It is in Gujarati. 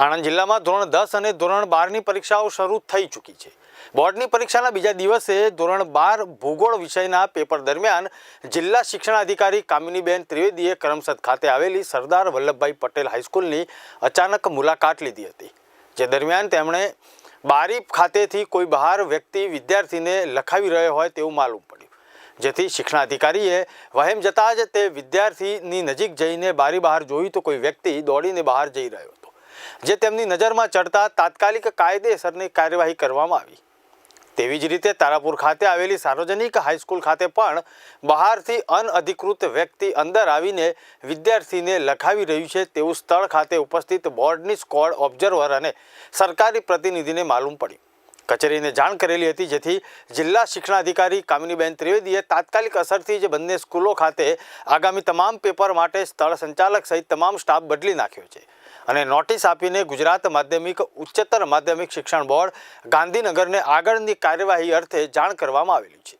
આણંદ જિલ્લામાં ધોરણ દસ અને ધોરણ બારની પરીક્ષાઓ શરૂ થઈ ચૂકી છે. બોર્ડની પરીક્ષાના બીજા દિવસે ધોરણ બાર ભૂગોળ વિષયના પેપર દરમિયાન જિલ્લા શિક્ષણાધિકારી કામિનીબેન ત્રિવેદીએ કરમસદ ખાતે આવેલી સરદાર વલ્લભભાઈ પટેલ હાઈસ્કૂલની અચાનક મુલાકાત લીધી હતી, જે દરમિયાન તેમણે બારી ખાતેથી કોઈ બહાર વ્યક્તિ વિદ્યાર્થીને લખાવી રહ્યો હોય તેવું માલુમ પડ્યું. જેથી શિક્ષણાધિકારીએ વહેમ જતાં જ તે વિદ્યાર્થીની નજીક જઈને બારી બહાર જોયું તો કોઈ વ્યક્તિ દોડીને બહાર જઈ રહ્યો જે તેમની નજરમાં ચડતા તાત્કાલિક કાયદેસરની કાર્યવાહી કરવામાં આવી. તેવી જ રીતે તારાપુર ખાતે આવેલી સાર્વજનિક હાઈસ્કૂલ ખાતે પણ બહારથી અનઅધિકૃત વ્યક્તિ અંદર આવીને વિદ્યાર્થીને લખાવી રહ્યું છે. તેવું સ્થળ ખાતે ઉપસ્થિત બોર્ડની સ્કોડ ઓબ્ઝર્વર અને સરકારી પ્રતિનિધિને માલુમ પડ્યું. કચેરીને જાણ કરેલી હતી, જેથી જિલ્લા શિક્ષણાધિકારી કામિનીબેન ત્રિવેદીએ તાત્કાલિક અસરથી જ બંને સ્કૂલો ખાતે આગામી તમામ પેપર માટે સ્થળ સંચાલક સહિત તમામ સ્ટાફ બદલી નાખ્યો છે. અને નોટિસ આપીને ગુજરાત માધ્યમિક ઉચ્ચતર માધ્યમિક શિક્ષણ બોર્ડ ગાંધીનગરને આગળની કાર્યવાહી અર્થે જાણ કરવામાં આવેલી છે.